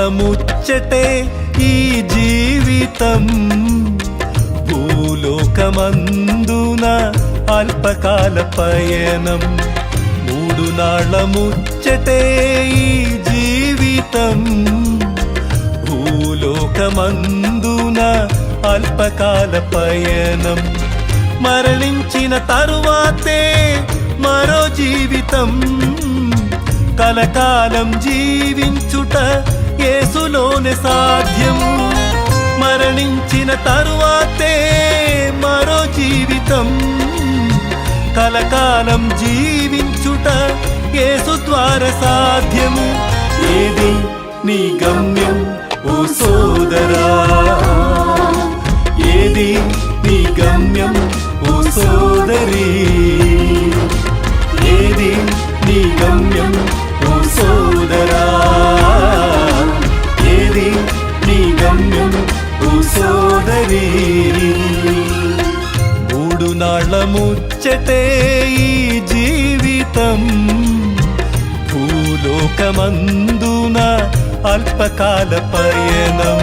ముచ్చటే ఈ జీవితం. భూలోకమందున అల్పకాల పయనం. మూడు నాళ్ళ ముచ్చటే ఈ జీవితం. భూలోకమందున అల్పకాల పయనం. మరణించిన తరువాతే మరో జీవితం. కలకాలం జీవించుట యేసులోనే సాధ్యం మరణించిన తరువాతే మరో జీవితం. కలకాలం జీవించుట యేసు ద్వారా సాధ్యము. ఏది నీ గమ్యం ఓ సోదరా? సోదరి మూడు నాళ్ళ ముచ్చటే ఈ జీవితం. భూలోకమందున అల్పకాల పయనం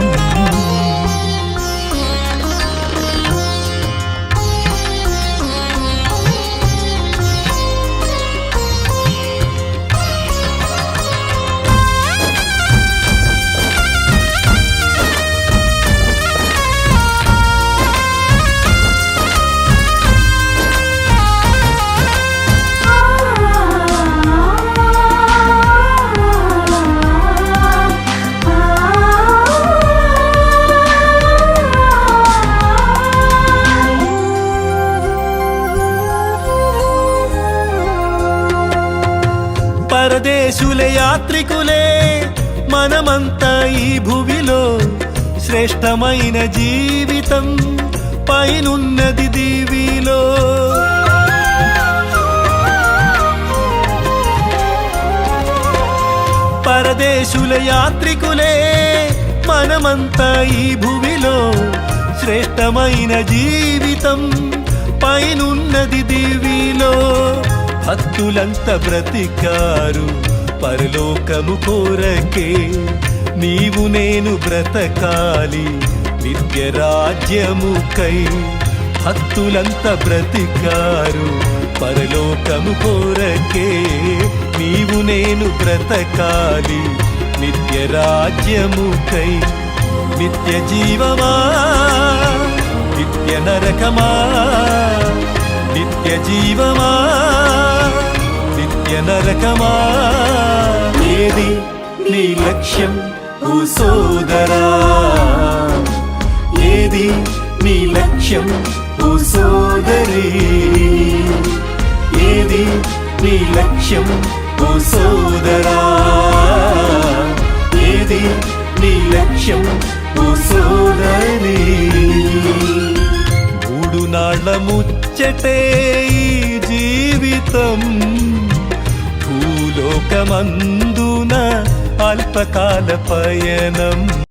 పరదేశుల యాత్రికులే మనమంతా ఈ భువిలో శ్రేష్టమైన జీవితం పైనున్నది దీవిలో. పరదేశుల యాత్రికులే మనమంతా ఈ భువిలో శ్రేష్టమైన జీవితం పైనున్నది దీవిలో. భక్తులంత బ్రతికారు పరలోకము కోరకే నీవు నేను బ్రతకాలి నిత్య రాజ్యముకై భక్తులంత బ్రతికారు పరలోకము కోరకే నీవు నేను బ్రతకాలి నిత్య రాజ్యముకై నిత్య జీవమా నిత్య నరకమా నిత్య జీవమా నిత్య నరకమా? ఏది నీ లక్ష్యం ఓ సోదరా? ఏది నీ లక్ష్యం ఓ సోదరి? ఏది నీ లక్ష్యం ఓ సోదరా? ఏది నీ లక్ష్యం ఓ సోదరి? మూడు నాళ్ళ ముచ్చటే జీవితం. అల్పకాల పయనం.